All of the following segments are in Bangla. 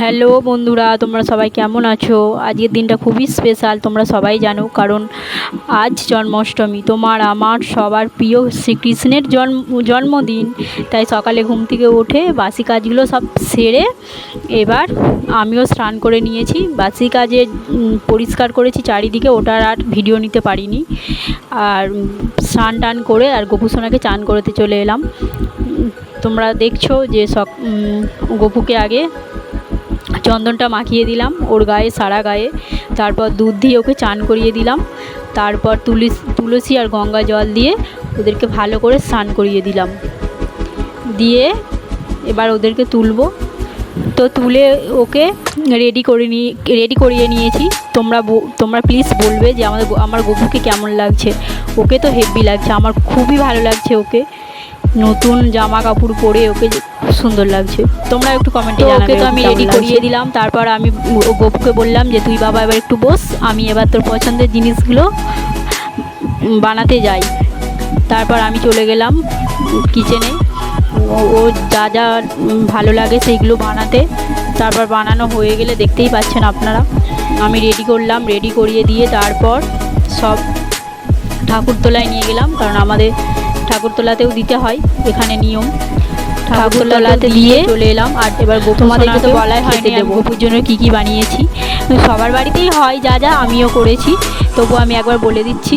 হ্যালো বন্ধুরা, তোমরা সবাই কেমন আছো? আজকের দিনটা খুবই স্পেশাল তোমরা সবাই জানো, কারণ আজ জন্মাষ্টমী। তোমার আমার সবার প্রিয় শ্রীকৃষ্ণের জন্ম, জন্মদিন। তাই সকালে ঘুম থেকে উঠে বাসি কাজগুলো সব সেরে এবার আমিও স্নান করে নিয়েছি। বাসি কাজে পরিষ্কার করেছি, চারিদিকে ওটার আর ভিডিও নিতে পারিনি। আর স্নান টান করে আর গোপুসোনাকে চান করতে চলে এলাম। তোমরা দেখছ যে সক গপুকে আগে চন্দনটা মাখিয়ে দিলাম ওর গায়ে, সারা গায়ে। তারপর দুধ দিয়ে ওকে চান করিয়ে দিলাম। তারপর তুলসী তুলসী আর গঙ্গা জল দিয়ে ওদেরকে ভালো করে স্নান করিয়ে দিলাম। দিয়ে এবার ওদেরকে তুলবো। তো তুলে ওকে রেডি করে নিয়ে রেডি করিয়ে নিয়েছি। তোমরা তোমরা প্লিজ বলবে যে আমাদের আমার গপুকে কেমন লাগছে। ওকে তো হেভি লাগছে, আমার খুবই ভালো লাগছে ওকে। নতুন জামা কাপড় পরে ওকে সুন্দর লাগছে। তোমরা একটু কমেন্টে ওকে তো আমি রেডি করিয়ে দিলাম। তারপর আমি ও গপুকে বললাম যে তুই বাবা এবার একটু বস আমি এবার তোর পছন্দের জিনিসগুলো বানাতে যাই। তারপর আমি চলে গেলাম কিচেনে ও যা যা ভালো লাগে সেইগুলো বানাতে। তারপর বানানো হয়ে গেলে দেখতেই পাচ্ছেন আপনারা। আমি রেডি করলাম রেডি করিয়ে দিয়ে তারপর সব ঠাকুরতলায় নিয়ে গেলাম কারণ আমাদের ঠাকুরতলাতেও দিতে হয় এখানে নিয়ম। ঠাকুরতলাতে দিয়ে চলে এলাম। আর এবার তোমাদেরকে তো বলাই আমি গপুর জন্য কী কী বানিয়েছি। সবার বাড়িতেই হয় যা যা আমিও করেছি। তবু আমি একবার বলে দিচ্ছি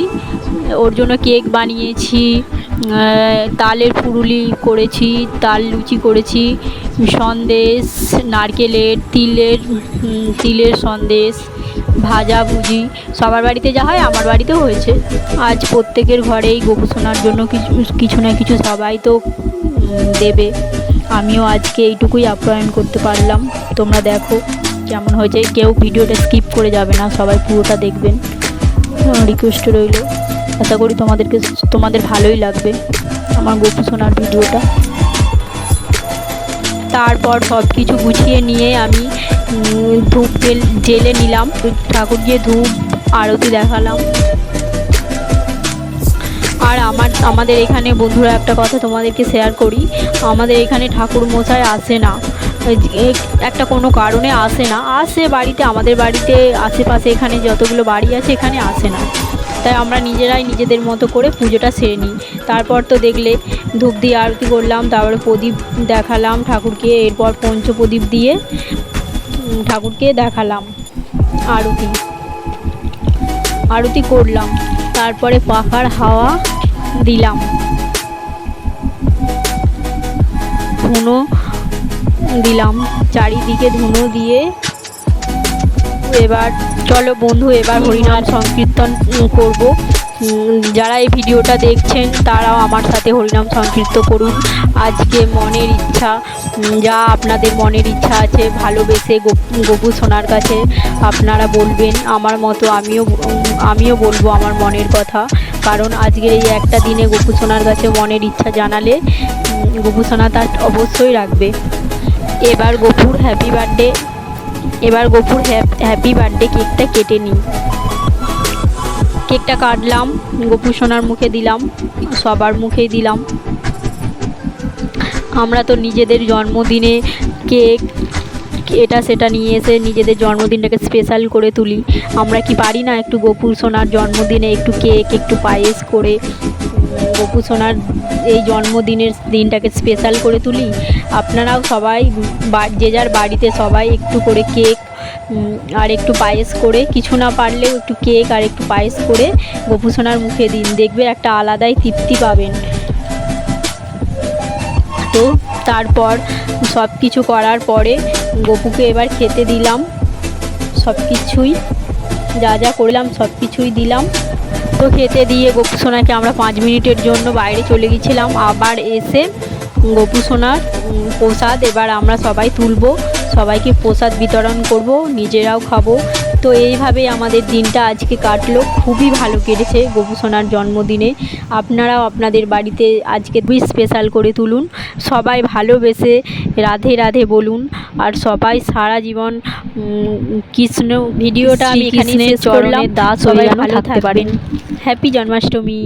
ওর জন্য কেক বানিয়েছি তালের পুরুলি করেছি তাল লুচি করেছি সন্দেশ নারকেলের তিলের তিলের সন্দেশ ভাজা ভুজি সবার বাড়িতে যা হয় আমার বাড়িতেও হয়েছে। আজ প্রত্যেকের ঘরেই গোপু সোনার জন্য কিছু কিছু না কিছু সবাই তো দেবে। আমিও আজকে এইটুকুই আপ্যায়ন করতে পারলাম। তোমরা দেখো কেমন হয়েছে। কেউ ভিডিওটা স্কিপ করে যাবে না। সবাই পুরোটা দেখবেন। রিকোয়েস্ট রইল। আশা করি তোমাদেরকে তোমাদের ভালোই লাগবে আমার গোপু সোনার ভিডিওটা। তারপর সব কিছু গুছিয়ে নিয়ে আমি ধূপ জেলে নিলাম। ঠাকুর গিয়ে ধূপ, আরতি দেখালাম। আর আমার, আমাদের এখানে বন্ধুরা একটা কথা তোমাদেরকে শেয়ার করি। আমাদের এখানে ঠাকুর মশাই আসে না। একটা কোনো কারণে আসে না। আসে বাড়িতে, আমাদের বাড়িতে আশেপাশে এখানে যতগুলো বাড়ি আছে এখানে আসে না। তাই আমরা নিজেরাই নিজেদের মতো করে পুজোটা সেরে নিই। তারপর তো দেখলে ধূপ দিয়ে আরতি করলাম, তারপরে প্রদীপ দেখালাম ঠাকুরকে, এরপর পঞ্চ প্রদীপ দিয়ে ঠাকুরকে দেখালাম আরতি। আরতি করলাম। তারপরে পাখার হাওয়া দিলাম। ধুনো দিলাম চারিদিকে ধুনো দিয়ে। এবার চলো বন্ধু এবার হরিনাম সংকীর্তন করব। যারা এই ভিডিওটা দেখছেন, তারাও আমার সাথে হরিনাম সংকীর্ত করুন। আজকে মনের ইচ্ছা যা আপনাদের মনের ইচ্ছা আছে, ভালোবেসে গোপ- সোনার কাছে আপনারা বলবেন, আমার মতো আমিও আমিও বলব আমার মনের কথা। কারণ আজকের এই একটা দিনে গপু সোনার কাছে মনের ইচ্ছা জানালে গপু সোনা তার অবশ্যই রাখবে। এবার গপুর হ্যাপি বার্থডে এবার গপুর হ্যাপি বার্থডে কেকটা কেটে নিই কেকটা কাটলাম গপু সোনার মুখে দিলাম, সবার মুখেই দিলাম। আমরা তো নিজেদের জন্মদিনে কেক, এটা সেটা নিয়ে এসে নিজেদের জন্মদিনটাকে স্পেশাল করে তুলি। আমরা কি পারি না একটু গোপুর সোনার জন্মদিনে একটু কেক, একটু পায়েস করে গপু সোনার এই জন্মদিনের দিনটাকে স্পেশাল করে তুলি। আপনারাও সবাই যে যার বাড়িতে সবাই একটু করে কেক আর একটু পায়েস করে, কিছু না পারলেও একটু কেক আর একটু পায়েস করে গপু সোনার মুখে দিন। দেখবে একটা আলাদাই তৃপ্তি পাবেন। তো তারপর সব কিছু করার পরে গপুকে এবার খেতে দিলাম। সব কিছুই যা যা করলাম সব কিছুই দিলাম। তো খেতে দিয়ে গপু সোনাকে আমরা পাঁচ মিনিটের জন্য বাইরে চলে গেছিলাম। আবার এসে গপু সোনার প্রসাদ এবার আমরা সবাই তুলবো, সবাইকে প্রসাদ বিতরণ করব, নিজেরাও খাব। তো এইভাবেই আমাদের দিনটা আজকে কাটলো। খুবই ভালো কেটেছে গপু সোনার জন্মদিনে। আপনারাও আপনাদের বাড়িতে আজকে খুবই স্পেশাল করে তুলুন। সবাই ভালোবেসে রাধে রাধে বলুন। আর সবাই সারা জীবন কৃষ্ণ ভিডিওটা আমি এখানে চরণের দাস সবাই ভালো থাকতে পারেন। হ্যাপি জন্মাষ্টমী।